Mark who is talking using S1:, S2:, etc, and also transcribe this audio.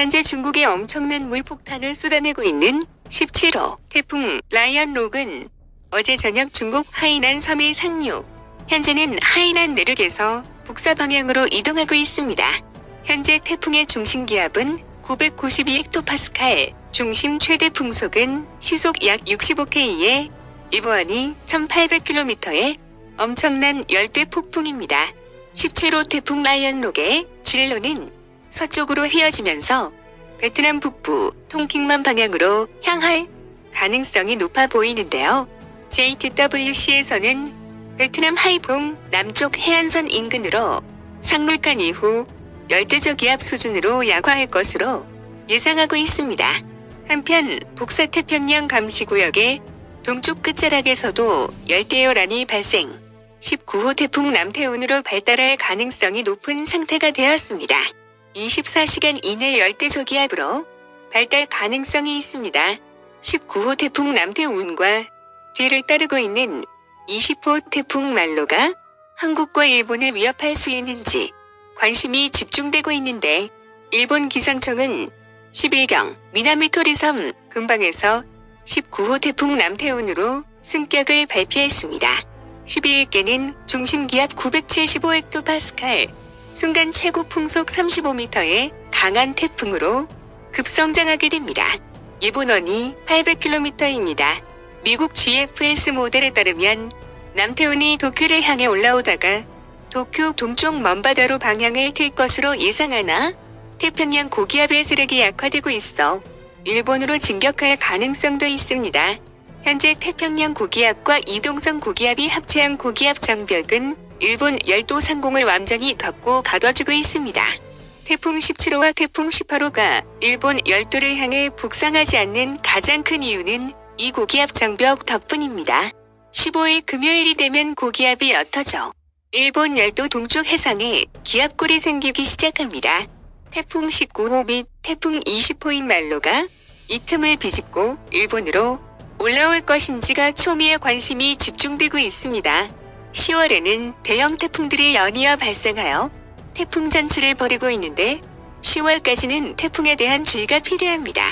S1: 현재 중국에 엄청난 물폭탄을 쏟아내고 있는 17호 태풍 라이언 록은 어제 저녁 중국 하이난 섬에 상륙. 현재는 하이난 내륙에서 북서 방향으로 이동하고 있습니다. 현재 태풍의 중심 기압은 992헥토파스칼, 중심 최대 풍속은 시속 약 65km에 이보안이 1800km의 엄청난 열대 폭풍입니다. 17호 태풍 라이언 록의 진로는 서쪽으로 휘어지면서 베트남 북부 통킹만 방향으로 향할 가능성이 높아 보이는데요. JTWC에서는 베트남 하이퐁 남쪽 해안선 인근으로 상륙한 이후 열대적 기압 수준으로 약화할 것으로 예상하고 있습니다. 한편 북서태평양 감시구역의 동쪽 끝자락에서도 열대요란이 발생. 19호 태풍 남태운으로 발달할 가능성이 높은 상태가 되었습니다. 24시간 이내 열대저기압으로 발달 가능성이 있습니다. 19호 태풍 남태운과 뒤를 따르고 있는 20호 태풍 말로가 한국과 일본을 위협할 수 있는지 관심이 집중되고 있는데 일본 기상청은 10일경 미나미토리섬 근방에서 19호 태풍 남태운으로 승격을 발표했습니다. 12일께는 중심기압 975헥토파스칼, 순간 최고 풍속 35m의 강한 태풍으로 급성장하게 됩니다. 일본원이 800km입니다. 미국 GFS 모델에 따르면 남태운이 도쿄를 향해 올라오다가 도쿄 동쪽 먼바다로 방향을 틀 것으로 예상하나 태평양 고기압의 세력이 약화되고 있어 일본으로 진격할 가능성도 있습니다. 현재 태평양 고기압과 이동성 고기압이 합체한 고기압 장벽은 일본 열도 상공을 완전히 덮고 가둬주고 있습니다. 태풍 17호와 태풍 18호가 일본 열도를 향해 북상하지 않는 가장 큰 이유는 이 고기압 장벽 덕분입니다. 15일 금요일이 되면 고기압이 옅어져 일본 열도 동쪽 해상에 기압골이 생기기 시작합니다. 태풍 19호 및 태풍 20호인 말로가 이 틈을 비집고 일본으로 올라올 것인지가 초미의 관심이 집중되고 있습니다. 10월에는 대형 태풍들이 연이어 발생하여 태풍 잔치를 벌이고 있는데 10월까지는 태풍에 대한 주의가 필요합니다.